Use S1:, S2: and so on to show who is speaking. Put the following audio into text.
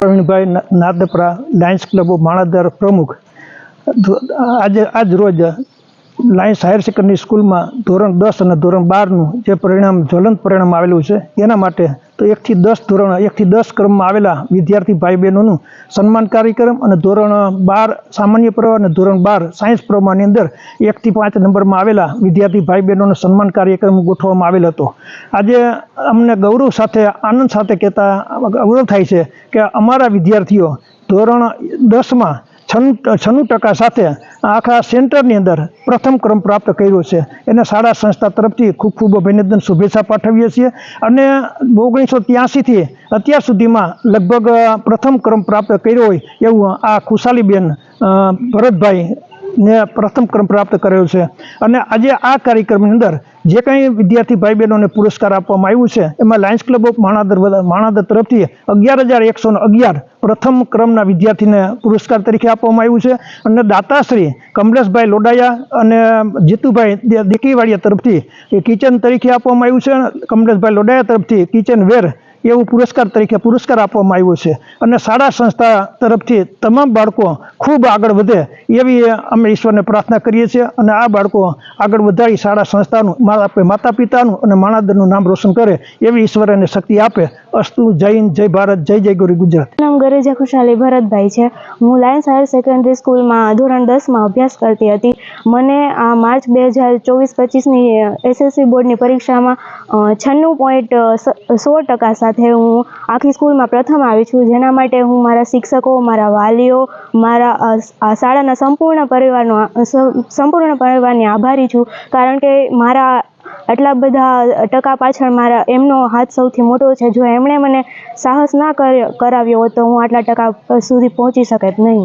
S1: Pravinbhai Nadpara Lions Club of Manadar પ્રમુખ. આજે આજ રોજ લાયન્સ હાયર સેકન્ડરી સ્કૂલમાં ધોરણ દસ અને ધોરણ બારનું જે પરિણામ, જ્વલંત પરિણામ આવેલું છે, એના માટે તો એકથી દસ ધોરણ, એકથી દસ ક્રમમાં આવેલા વિદ્યાર્થી ભાઈ બહેનોનું સન્માન કાર્યક્રમ અને ધોરણ બાર સામાન્ય પ્રવાહ અને ધોરણ બાર સાયન્સ પ્રવાહની અંદર એકથી પાંચ નંબરમાં આવેલા વિદ્યાર્થી ભાઈ બહેનોનો સન્માન કાર્યક્રમ ગોઠવવામાં આવેલ હતો. આજે અમને ગૌરવ સાથે, આનંદ સાથે કહેતા ગૌરવ થાય છે કે અમારા વિદ્યાર્થીઓ ધોરણ દસમાં છન્નું ટકા સાથે આખા સેન્ટરની અંદર પ્રથમ ક્રમ પ્રાપ્ત કર્યો છે. એને શાળા સંસ્થા તરફથી ખૂબ ખૂબ અભિનંદન, શુભેચ્છા પાઠવીએ છીએ. અને ઓગણીસો ત્યાંસીથી અત્યાર સુધીમાં લગભગ પ્રથમ ક્રમ પ્રાપ્ત કર્યો હોય એવું આ ખુશાલીબેન ભરતભાઈ ને પ્રથમ ક્રમ પ્રાપ્ત કરેલો છે. અને આજે આ કાર્યક્રમની અંદર જે કંઈ વિદ્યાર્થી ભાઈ બહેનોને પુરસ્કાર આપવામાં આવ્યું છે, એમાં Lions Club of Manadar Manadar તરફથી અગિયાર હજાર એકસો અગિયાર પ્રથમ ક્રમના વિદ્યાર્થીને પુરસ્કાર તરીકે આપવામાં આવ્યું છે. અને દાતાશ્રી કમલેશભાઈ લોડાયા અને જીતુભાઈ દેકીવાડિયા તરફથી કિચન તરીકે આપવામાં આવ્યું છે. કમલેશભાઈ લોડાયા તરફથી કિચન વેર એવું પુરસ્કાર તરીકે પુરસ્કાર આપવામાં આવ્યો છે. અને શાળા સંસ્થા તરફથી તમામ બાળકો ખૂબ આગળ વધે એવી અમે ઈશ્વરને પ્રાર્થના કરીએ છીએ. અને આ બાળકો આગળ વધારી શાળા સંસ્થાનું માતા પિતાનું અને માણાદરનું નામ રોશન કરે એવી ઈશ્વર એને શક્તિ આપે. અસ્તુ જય હિન્દ જય ભારત, જય જય ગુરુ ગુજરાત.
S2: નામ ગરેજા ખુશાલી ભરતભાઈ છે. હું લાયન્સ હાયર સેકન્ડરી સ્કૂલમાં ધોરણ દસમાં અભ્યાસ કરતી હતી. મને આ માર્ચ બે હજાર ચોવીસ પચીસની એસએસસી બોર્ડની પરીક્ષામાં છન્નું પોઈન્ટ સો ટકા સાથે હું આખી સ્કૂલમાં પ્રથમ આવી છું. જેના માટે હું મારા શિક્ષકો, મારા વાલીઓ, મારા શાળાના સંપૂર્ણ પરિવારનો સંપૂર્ણ પરિવારની આભારી છું. કારણ કે મારા આટલા બધા ટકા પાછળ મારા એમનો હાથ સૌથી મોટો છે. જો એમણે મને સાહસ ના કર- કરાવ્યો હોત તો હું આટલા ટકા સુધી પહોંચી શકત નહીં.